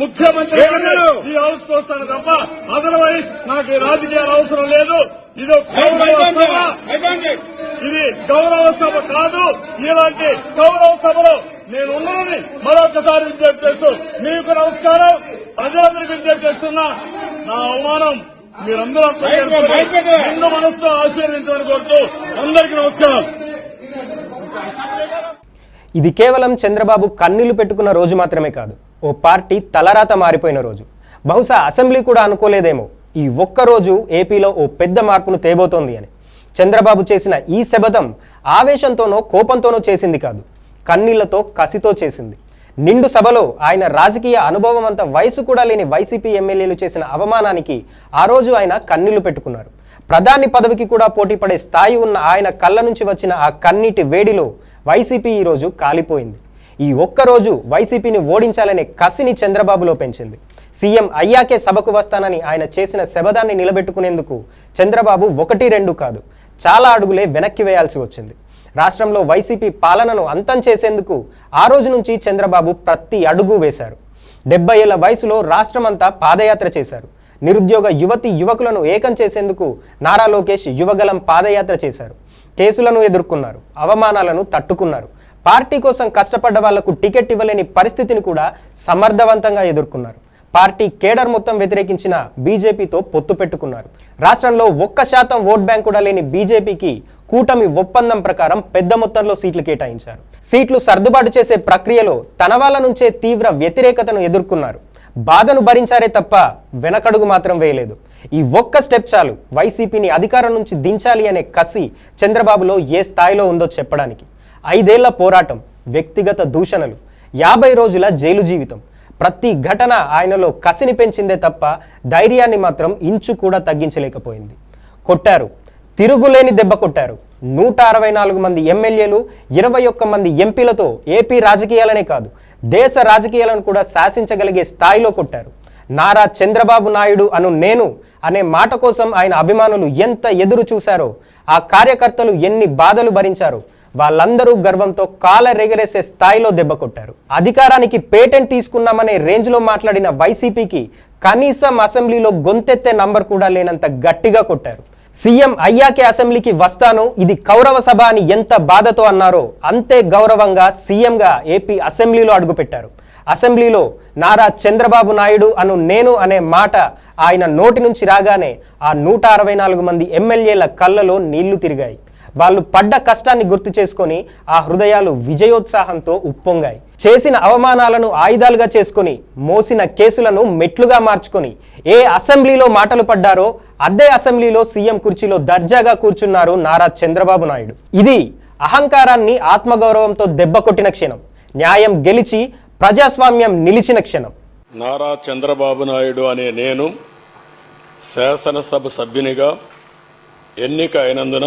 ముఖ్యమంత్రి ఈ హౌస్కు వస్తాను తప్ప అదర్వైజ్ నాకు ఈ రాజకీయాలు అవసరం లేదు. ఇది ఒక గౌరవ సభ. ఇది గౌరవ సభ కాదు. ఇలాంటి గౌరవ సభలో నేను ఉన్నానని మరొకసారి విజ్ఞప్తి చేస్తూ మీకు నమస్కారం. ప్రజలందరికీ విజ్ఞప్తి చేస్తున్నా నా అవమానం మీరందరూ నిండు మనసుతో ఆశీర్వించమని కోరుతూ అందరికీ నమస్కారం. ఇది కేవలం చంద్రబాబు కన్నీళ్ళు పెట్టుకున్న రోజు మాత్రమే కాదు. ఓ పార్టీ తలరాత మారిపోయిన రోజు. బహుశా అసెంబ్లీ కూడా అనుకోలేదేమో. ఈ ఒక్క రోజు ఏపీలో ఓ పెద్ద మార్పును తేబోతోంది అని. చంద్రబాబు చేసిన ఈ శబదం ఆవేశంతోనో కోపంతోనో చేసింది కాదు. కన్నీళ్ళతో కసితో చేసింది. నిండు సభలో ఆయన రాజకీయ అనుభవం అంత వయసు కూడా లేని వైసీపీ ఎమ్మెల్యేలు చేసిన అవమానానికి ఆ రోజు ఆయన కన్నీళ్ళు పెట్టుకున్నారు. ప్రధాని పదవికి కూడా పోటీ పడే స్థాయి ఉన్న ఆయన కళ్ళ నుంచి వచ్చిన ఆ కన్నీటి వేడిలో వైసీపీ ఈరోజు కాలిపోయింది. ఈ ఒక్కరోజు వైసీపీని ఓడించాలనే కసిని చంద్రబాబులో పెంచింది. సీఎం అయ్యాకే సభకు వస్తానని ఆయన చేసిన శబదాన్ని నిలబెట్టుకునేందుకు చంద్రబాబు ఒకటి రెండు కాదు చాలా అడుగులే వెనక్కి వేయాల్సి వచ్చింది. రాష్ట్రంలో వైసీపీ పాలనను అంతం చేసేందుకు ఆ రోజు నుంచి చంద్రబాబు ప్రతి అడుగు వేశారు. డెబ్బై ఏళ్ళ వయసులో రాష్ట్రమంతా పాదయాత్ర చేశారు. నిరుద్యోగ యువతి యువకులను ఏకం చేసేందుకు నారా లోకేష్ యువగలం పాదయాత్ర చేశారు. కేసులను ఎదుర్కొన్నారు అవమానాలను తట్టుకున్నారు. పార్టీ కోసం కష్టపడ్డ వాళ్ళకు టికెట్ ఇవ్వలేని పరిస్థితిని కూడా సమర్థవంతంగా ఎదుర్కొన్నారు. పార్టీ కేడర్ మొత్తం వ్యతిరేకించిన బీజేపీతో పొత్తు పెట్టుకున్నారు. రాష్ట్రంలో ఒక్క శాతం ఓట్ బ్యాంక్ కూడా లేని బీజేపీకి కూటమి ఒప్పందం ప్రకారం పెద్ద మొత్తంలో సీట్లు కేటాయించారు. సీట్లు సర్దుబాటు చేసే ప్రక్రియలో తన వాళ్ళ నుంచే తీవ్ర వ్యతిరేకతను ఎదుర్కొన్నారు. బాధను భరించారే తప్ప వెనకడుగు మాత్రం వేయలేదు. ఈ ఒక్క స్టెప్ చాలు వైసీపీని అధికారం నుంచి దించాలి అనే కసి చంద్రబాబులో ఏ స్థాయిలో ఉందో చెప్పడానికి. ఐదేళ్ళ పోరాటం వ్యక్తిగత దూషణలు యాభై రోజుల జైలు జీవితం. ప్రతి ఘటన ఆయనలో కసిని పెంచిందే తప్ప ధైర్యాన్ని మాత్రం ఇంచు కూడా తగ్గించలేకపోయింది. కొట్టారు తిరుగులేని దెబ్బ కొట్టారు. నూట అరవై నాలుగు మంది ఎమ్మెల్యేలు ఇరవై ఒక్క మంది ఎంపీలతో ఏపీ రాజకీయాలనే కాదు దేశ రాజకీయాలను కూడా శాసించగలిగే స్థాయిలో కొట్టారు. నారా చంద్రబాబు నాయుడు అను నేను అనే మాట కోసం ఆయన అభిమానులు ఎంత ఎదురు చూశారో ఆ కార్యకర్తలు ఎన్ని బాధలు భరించారో వాళ్ళందరూ గర్వంతో కాల రెగరేసే స్థాయిలో దెబ్బ కొట్టారు. అధికారానికి పేటెంట్ తీసుకున్నామనే రేంజ్లో మాట్లాడిన వైసీపీకి కనీసం అసెంబ్లీలో గొంతెత్తే నంబర్ కూడా లేనంత గట్టిగా కొట్టారు. సీఎం అయ్యాకే అసెంబ్లీకి వస్తాను ఇది కౌరవ సభ అని ఎంత బాధతో అన్నారో అంతే గౌరవంగా సీఎంగా ఏపీ అసెంబ్లీలో అడుగుపెట్టారు. అసెంబ్లీలో నారా చంద్రబాబు నాయుడు అను నేను అనే మాట ఆయన నోటి నుంచి రాగానే ఆ నూట అరవై నాలుగు మంది ఎమ్మెల్యేల కళ్ళలో నీళ్ళు తిరిగాయి. వాళ్ళు పడ్డ కష్టాన్ని గుర్తు చేసుకొని ఆ హృదయాలు విజయోత్సాహంతో ఉప్పొంగాయి. చేసిన అవమానాలను ఆయుధాలుగా చేసుకొని మోసిన కేసులను మెట్లుగా మార్చుకొని ఏ అసెంబ్లీలో మాటలు పడ్డారో అదే అసెంబ్లీలో సీఎం కుర్చీలో దర్జాగా కూర్చున్నారు నారా చంద్రబాబు నాయుడు. ఇది అహంకారాన్ని ఆత్మగౌరవంతో దెబ్బ కొట్టిన క్షణం. న్యాయం గెలిచి ప్రజాస్వామ్యం నిలిచిన క్షణం. నారా చంద్రబాబు నాయుడు అనే నేను శాసనసభ సభ్యునిగా ఎన్నిక అయినందున